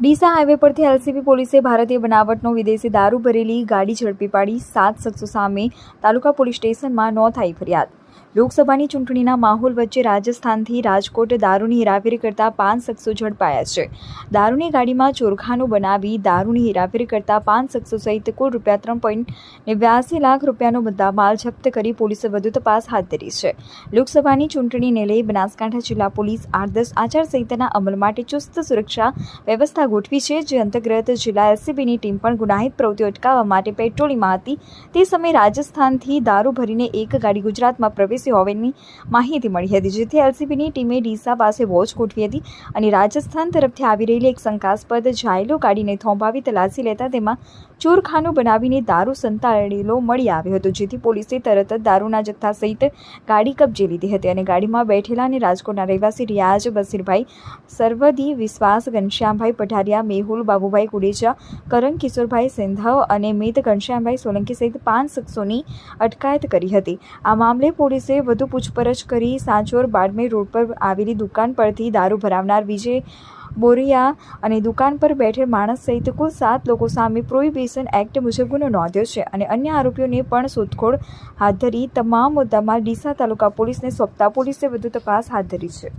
Deesa highway પરથી LCB પોલીસે ભારતીય બનાવટનો વિદેશી દારૂ ભરેલી ગાડી ઝડપી પાડી સાત શખ્સો સામે તાલુકા પોલીસ સ્ટેશનમાં નોંધાઈ ફરિયાદ. લોકસભાની ચૂંટણીના માહોલ વચ્ચે રાજસ્થાનથી રાજકોટ દારૂની હેરાફેરી કરતા પાંચ શખ્સો ઝડપાયા છે. દારૂની ગાડીમાં ચોરખાનું બનાવી દારૂની હેરાફેરી કરતા પાંચ શખ્સો સહિત કુલ રૂપિયા ત્રણ પોઈન્ટ નેવ્યાસી લાખ રૂપિયાનો મુદ્દામાલ જપ્ત કરી પોલીસે વધુ તપાસ હાથ ધરી છે. લોકસભાની ચૂંટણીને લઈ બનાસકાંઠા જિલ્લા પોલીસ આદર્શ આચારસંહિતાના અમલ માટે ચુસ્ત સુરક્ષા વ્યવસ્થા ગોઠવી છે. જે અંતર્ગત જિલ્લા એસસીબીની ટીમ પણ ગુનાહિત પ્રવૃત્તિઓ અટકાવવા માટે પેટ્રોલિંગમાં હતી. તે સમયે રાજસ્થાનથી દારૂ ભરીને એક ગાડી ગુજરાતમાં પ્રવેશી હોવાની માહિતી મળી હતી. જેથી એલસીબીની ટીમે ડીસા પાસે વોચ ગોઠવી હતી અને રાજસ્થાન તરફથી આવી રહેલી એક શંકાસ્પદ જાયલો ગાડીને થોંભાવી તલાસી લેતા તેમાં ચોરખાનું બનાવીને દારૂ સંતાડેલો મળી આવ્યો હતો. જેથી પોલીસે તરત જ દારૂના જથ્થા સહિત ગાડી કબજે લીધી હતી અને ગાડીમાં બેઠેલા અને રાજકોટના રહેવાસી રિયાજ બસીરભાઈ સરવદી, વિશ્વાસ ઘનશ્યામભાઈ પઠારિયા મેહુલ બાબુભાઈ કુડેજા કરંગ કિશોરભાઈ સિંધાવ અને મિત ઘનશ્યામભાઈ સોલંકી સહિત પાંચ શખ્સોની અટકાયત કરી હતી. આ મામલે પોલીસે વધુ પૂછપરછ કરી સાંચોર બાડમેર રોડ પર આવેલી દુકાન પરથી દારૂ ભરાવનાર વિજય બોરિયા અને દુકાન પર બેઠેલ માણસ સહિત કુલ સાત લોકો સામે પ્રોહિબિશન એક્ટ મુજબ ગુનો નોંધ્યો છે અને અન્ય આરોપીઓને પણ શોધખોળ હાથ ધરી તમામ મુદ્દામાં ડીસા તાલુકા પોલીસને સોંપતા પોલીસે વધુ તપાસ હાથ ધરી છે.